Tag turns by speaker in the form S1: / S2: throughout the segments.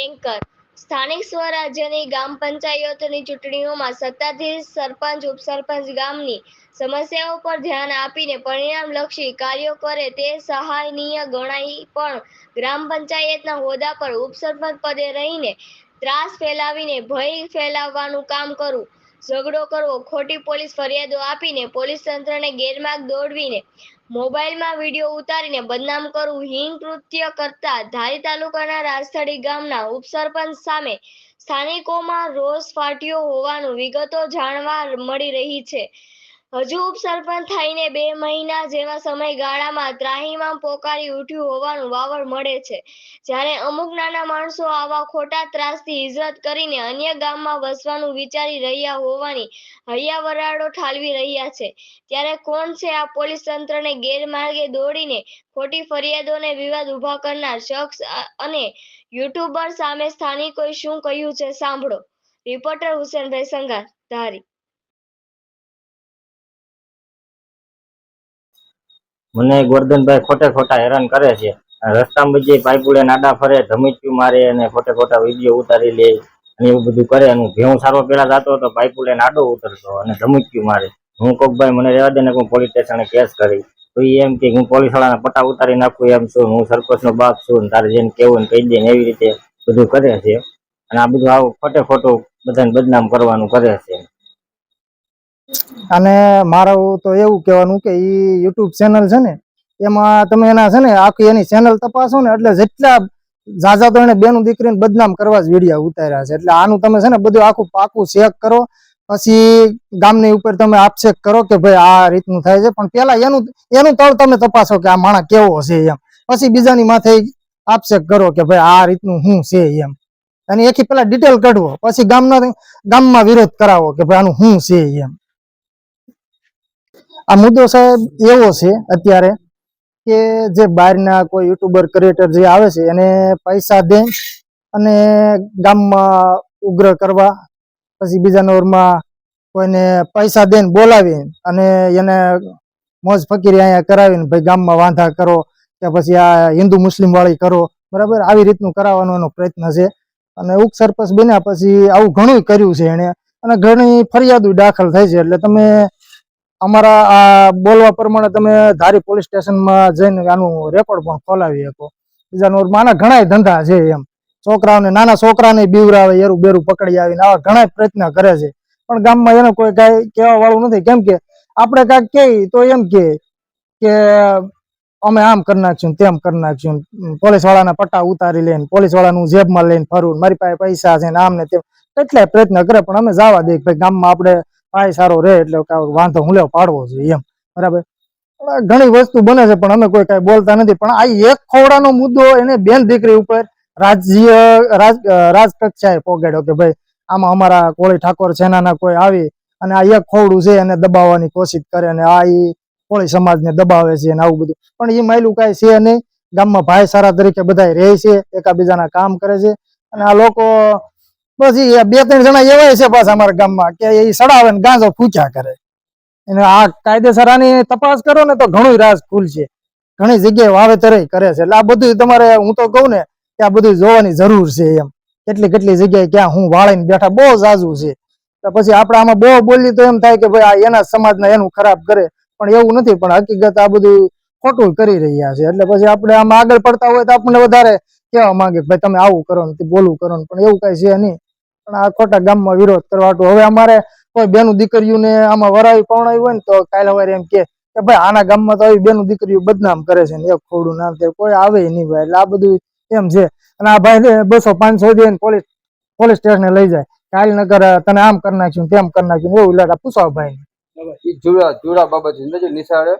S1: Anchor. સ્થાનિક સ્વરાજ્યની ગામ પંચાયતોની ચૂંટણીઓમાં સત્તાધીશ સરપંચ, ઉપસરપંચ ગામની સમસ્યાઓ પર ધ્યાન આપીને પરિણામલક્ષી કાર્યો કરે તે સહાયનીય ગણાય પણ ગ્રામ પંચાયતના હોદ્દા પર ઉપસરપંચ પદે રહીને ત્રાસ ફેલાવીને ભય ફેલાવવાનું કામ કરવું ઝઘડો કરવો, ખોટી પોલીસ ફરિયાદો આપીને પોલીસ તંત્રને ગેરમાર્ગ દોડવીને મોબાઈલમાં વીડિયો ઉતારીને બદનામ કરવું હીન કૃત્ય કરતા ધારી તાલુકાના રાજથડી ગામના ઉપસરપંચ સામે સ્થાનિકોમાં રોષ ફાટ્યો હોવાનું વિગતો જાણવા મળી રહી છે. હજુ ઉપસરપંચ થઈને બે મહિના જેવા સમયગાળામાં ત્રાહિમામ પોકારી ઉઠ્યું હોવાનું વાવડ મળે છે. જ્યારે અમુક નાના માણસો આવા ખોટા ત્રાસથી હિજરત કરીને અન્ય ગામમાં વસવાનું વિચારી રહ્યા હોવાની હૈયાવરાળો ઠાલવી રહ્યા છે. ત્યારે કોણ છે આ પોલીસ તંત્રને ગેરમાર્ગે દોડીને ખોટી ફરિયાદોને વિવાદ ઊભા કરનાર શખ્સ અને યુટ્યુબર સામે સ્થાનિકોએ શું કહ્યું છે સાંભળો. રિપોર્ટર હુસેનભાઈ સંઘાર, ધારી.
S2: મને ગોરધનભાઈ ખોટે ખોટા હેરાન કરે છે. રસ્તામાં જે પાઇપુડે નાડા ફરે ધમીચ્યું મારે અને ખોટે ખોટા વીડિયો ઉતારી લે અને એવું બધું કરે અને ભેહું સારો પેલા જતો હતો પાઇપુડે નાડો ઉતરતો અને ધમીચ્યું મારે. હું કોક ભાઈ મને રહેવા દે ને હું પોલીસ સ્ટેશને કેસ કરી. તો એ એમ કે હું પોલીસ વાળાના પટ્ટા ઉતારી નાખું એમ છું હું સરપંચનો બાપ છું તારે જેને કેવું ને કહી દે એવી રીતે બધું કરે છે. અને આ બધું આવું ખોટે ખોટું બધાને બદનામ કરવાનું કરે છે.
S3: અને મારું તો એવું કહેવાનું કે ઈ યુટ્યુબ ચેનલ છે ને, એમાં તમે એના છે ને, આખી એની ચેનલ તપાસો ને, એટલે જેટલા ઝાઝા તો એને બેનું દીકરીને બદનામ કરવા જ વિડીયા ઉતાર્યા છે. એટલે આનું તમે છે ને બધું આખું પાકું ચેક કરો, પછી ગામની ઉપર તમે આપશેક કરો કે ભાઈ આ રીતનું થાય છે. પણ પેલા એનું એનું તળ તમે તપાસો કે આ માણસ કેવો છે એમ. પછી બીજાની માથે આપશેક કરો કે ભાઈ આ રીતનું શું છે એમ. અને એથી પેલા ડિટેલ કાઢવો. પછી ગામના, ગામમાં વિરોધ કરાવો કે ભાઈ આનું શું છે એમ. આ મુદ્દો સાહેબ એવો છે અત્યારે કે જે બહારના કોઈ યુટ્યુબર ક્રિએટર જે આવે છે, એને પૈસા દે અને ગામમાં ઉગ્ર કરવા, પછી બીજા નોરમાં કોઈને પૈસા દઈને બોલાવી અને એને મોજ ફકીરી અહીંયા કરાવીને ભાઈ ગામમાં વાંધા કરો, કે પછી આ હિન્દુ મુસ્લિમ વાળી કરો. બરાબર? આવી રીતનું કરાવવાનો એનો પ્રયત્ન છે. અને ઉપ સરપંચ બન્યા પછી આવું ઘણું કર્યું છે એને અને ઘણી ફરિયાદો દાખલ થઈ છે. એટલે તમે અમારા આ બોલવા પ્રમાણે તમે ધારી પોલીસ સ્ટેશનમાં જઈને આનું રેકોર્ડ પણ ખોલાવી શકો. બીજા નંબરમાં આના ઘણા ધંધા છે એમ. છોકરાઓને, નાના છોકરાને બીવરાવે, એરું બેરું પકડી આવીને આવા ઘણા પ્રયત્ન કરે છે. પણ ગામમાં એને કોઈ કાંઈ કહેવા વાળું નથી. કેમ કે આપણે કાંઈક કહીએ તો એમ કે કે અમે આમ કરી નાખ્યું તેમ કરી નાખ્યું પોલીસ વાળાના પટ્ટા ઉતારી લઈને પોલીસ વાળાનું જેબમાં લઈને ફરવું મારી પાસે પૈસા છે ને આમ ને તેમ. કેટલાય પ્રયત્ન કરે પણ અમે જવા દઈએ ભાઈ ગામમાં આપણે ભાઈ સારો રહે એટલે વાંધો હું લેવો, પાડવો જોઈએ એમ. બરાબર? ઘણી વસ્તુ બને છે, પણ અમે કોઈ કાંઈ બોલતા નથી. પણ આ એક ખોવડાનો મુદ્દો એને બેન દીકરી ઉપર રાજ્ય, રાજ રાજ કક્ષાએ પોગાડ્યો કે ભાઈ, આમાં અમારા કોળી ઠાકોર સેનાના કોઈ આવી, અને આ એક ખોવડું છે, એને દબાવવાની કોશિશ કરે, અને આ એ કોળી સમાજને દબાવે છે, અને આવું બધું. પણ એ માયલું કાંઈ છે નહીં. ગામમાં ભાઈ સારા તરીકે બધા રહે છે, એકાબીજાના કામ કરે છે. અને આ લોકો પછી બે ત્રણ જણા એવાય છે પાછા અમારા ગામમાં કે એ સડાવે ને ગાંજો ફૂક્યા કરે. અને આ કાયદેસર આની તપાસ કરો ને તો ઘણું ફૂલ છે ઘણી જગ્યાએ વાવેતર કરે છે. એટલે આ બધું તમારે, હું તો કહું ને કે આ બધું જોવાની જરૂર છે એમ. કેટલી કેટલી જગ્યાએ ક્યાં હું વાળીને બેઠા બહુ જાજુ છે. પછી આપણે આમાં બહુ બોલી તો એમ થાય કે ભાઈ આ એના સમાજના એનું ખરાબ કરે. પણ એવું નથી, પણ હકીકત આ બધું ખોટું કરી રહ્યા છે. એટલે પછી આપણે આમાં આગળ પડતા હોય તો આપણને વધારે કહેવા માંગે ભાઈ તમે આવું કરો ને બોલવું કરો ને. પણ એવું કઈ છે નહીં. પણ આ ખોટા ગામમાં વિરોધ કરવા હવે અમારે કોઈ બેનું દીકરીઓને આમાં વરાવી પવણાવી હોય ને તો કાલે સવારે એમ કે ભાઈ, આના ગામમાં તો આવી બેનું દીકરીઓ બદનામ કરે છે ને એક ખોડું નામ તે કોઈ આવે નહીં ભાઈ. એટલે આ બધું એમ છે. અને આ ભાઈ બસો પાંચસો દે પોલીસ પોલીસ સ્ટેશને લઈ જાય. કાલ નગર તને આમ કરી નાખ્યું તેમ કરી નાખ્યું એવું લાડા પૂછો ભાઈ
S4: જીવડા જીવડા બાબત નિશાળે.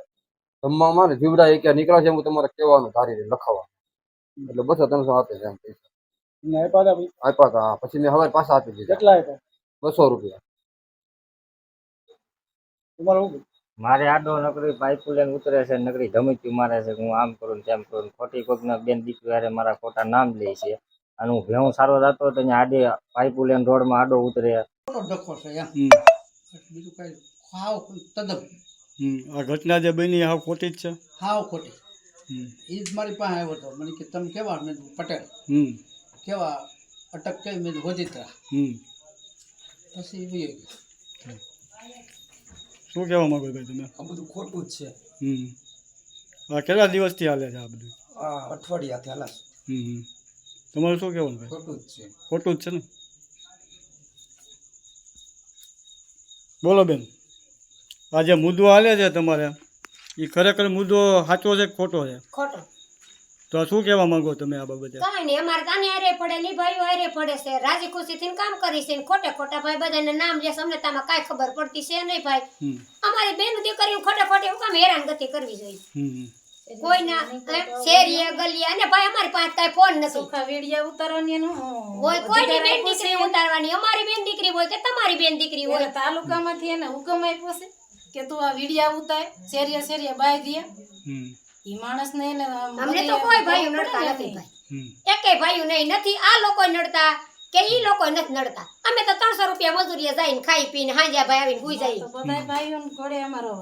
S4: જમવામાં ને જીવડા એક નીકળ્યા છે હું તમારે કહેવાનું ધારી લખાવા એટલે બસો ત્રણસો આપે છે એમ પૈસા આપ્યા હતા પછી? મેં હવે પાછા આપી દીધા.
S3: કેટલા
S4: બસો રૂપિયા.
S2: મારે આડો નકરી પાઇપુ લઈને ઉતરે છે નકરી ધમકી મારે છે કે હું આમ કરું ને તેમ કરું ખોટી કોકના બેન દીકરી હારે મારા ખોટા નામ લે છે અને હું ભેહું સારો જતો હતો ત્યાં આડે પાઇપુ લઈને રોડમાં આડો ઉતરે.
S5: ડખો છે
S6: હમ.
S5: બીજું કઈ હાવ તદ્દન.
S6: આ ઘટના જે બની હાવ ખોટી જ છે.
S5: હાવ ખોટી. એ જ મારી પાસે આવ્યો હતો. મને કે તમે કેવા? મેં પટેલ.
S6: હમ.
S5: કેવા અટક કઈ મેં હોદીત્રા
S6: હમ.
S5: પછી વહી ગયો.
S6: શું કહેવા માંગો ભાઈ તમે?
S7: આ બધું ખોટું જ છે.
S6: હમ. આ કેટલા દિવસથી હાલે છે આ બધું?
S7: આ અઠવાડિયાથી હાલે
S6: હમ તમારું શું કહેવાનું ભાઈ?
S7: ખોટું જ છે.
S6: ખોટું જ છે ને? બોલો બેન. આ જે મુદ્દો હાલે છે તમારે એ ખરેખર મુદ્દો સાચો છે ખોટો છે?
S8: ખોટો.
S6: તો શું કહેવા માંગો તમે આ બાબતે?
S8: કઈ નહીં અમારે તાને હારે પડે ની ભાઈઓ હારે પડે છે. રાજી ખુશી થી કામ કરી છે ને ખોટે ખોટા ભાઈ બધાને નામ લે છે. અમને તામાં કાંઈ ખબર પડતી છે નહીં ભાઈ. અમારી બેન દીકરીઓ ખોટે ખોટે હું કામ હેરાન ગતિ કરવી જોઈએ.
S6: હમ
S8: કોઈના હે, શેરીએ ગલીએ અને ભાઈ અમારી પાસે કાંઈ ફોન નથી.
S9: સુખા વેડિયા ઉતારવાની એનું?
S8: હોય કોઈની બેન દીકરી ઉતારવાની. અમારી બેન દીકરી હોય કે તમારી બેન દીકરી હોય.
S9: તાલુકામાંથી એને હુકમ આપ્યો છે કે તું આ વિડિયા ઉતાર શેરીએ શેરીએ બાય દે. ઈ માણસને
S8: અમને તો કોઈ ભાઈઓ નડતા નથી ભાઈ
S6: હમ.
S8: એકેય નહીં નથી આ લોકો નડતા કે ઈ લોકો નથી નડતા. અમે તો ત્રણસો રૂપિયા મજૂરીએ જઈને ખાઈ પીને હાંજ્યા ભાઈ આવીને હુઈ જઈએ
S9: તો બધાય ભાઈઓને અમારો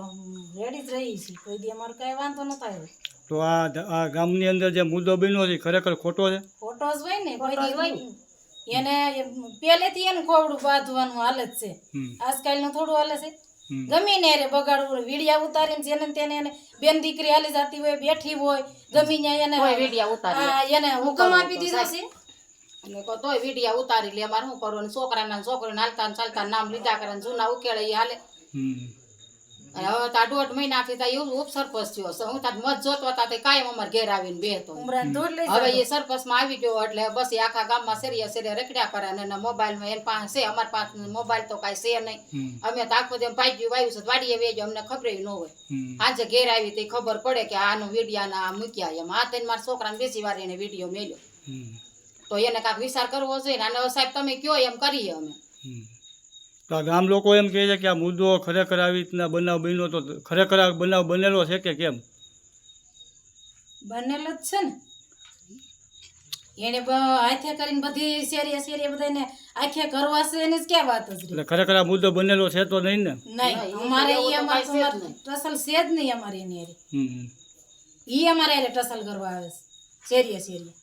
S9: રેડી જ રહી છે. કોઈ દી અમારો કઈ વાંધો ન થાય
S6: તો આ આ ગામની અંદર જે મુદ્દો બન્યો છે ખરેખર ખોટો છે?
S9: જ હોય ને
S8: જ હોય
S9: એને પહેલેથી એને કોવડું બાંધવાનું હાલત છે.
S6: આજકાલ
S9: આજકાલનું થોડું હાલે છે.
S6: હમ.
S9: ગમે ને રે બગાડવું વિડિયા ઉતારીને જેને તેને એને બેન દીકરી હાલી જતી હોય બેઠી હોય ગમી ને એને આ, એને હુકમ આપી દીધો છે.
S10: કહો તોય વિડિયા ઉતારી લે મારે શું કરવું ને છોકરાના છોકરીને હાલતા ચાલતા નામ લીધા કરે જૂના ઉકેળે ઈ હાલે. અને હવે તો દોઢ મહિનાથી તો એવું ઉપસરપંચ થયો છે. હું તાર મત જોતો હતા તે કાયમ અમારે ઘેર આવીને બેહતો.
S9: ઉમરાને ધૂળ લઈ
S10: હવે એ સરપંચમાં આવી ગયો એટલે બસ એ આખા ગામમાં શેરીએ શેરીએ રખડ્યા કરે અને મોબાઈલમાં એની પાસે છે. અમાર પાસે મોબાઈલ તો કાંઈ છે નહીં. અમે તો આખો જેમ પાઈ વાયુ છે વાડીએ વેજો અમને ખબર ન હોય. આજે ઘેર આવી તે ખબર પડે કે આનો વિડીયા ના મૂક્યા એમ આ તેને મારા છોકરાને બેસી વાર એને વીડિયો મેલ્યો. તો એને કાંઈક વિચાર કરવો જોઈએ. ને અને સાહેબ તમે કયો એમ કરીએ અમે.
S6: તો આ ગામ લોકો એમ કહે છે કે આ મુદ્દો ખરેખર આવી રીતના બનાવ બન્યો તો ખરેખર આ બનાવ બનેલો છે કે કેમ?
S9: બનેલો જ છે ને. એને આખે કરીને બધી શેરીએ શેરીએ બધાને આખે કરવા છે એની જ ક્યાં વાત જ
S6: એટલે ખરેખર આ મુદ્દો બનેલો છે તો નહીં ને?
S9: નહીં અમારે ઈ અમારે. ટસલ છે જ નહીં. અમારે એની
S6: હમ
S9: ઈ અમારે એટલે ટસલ કરવા આવે છે શેરીએ શેરીએ.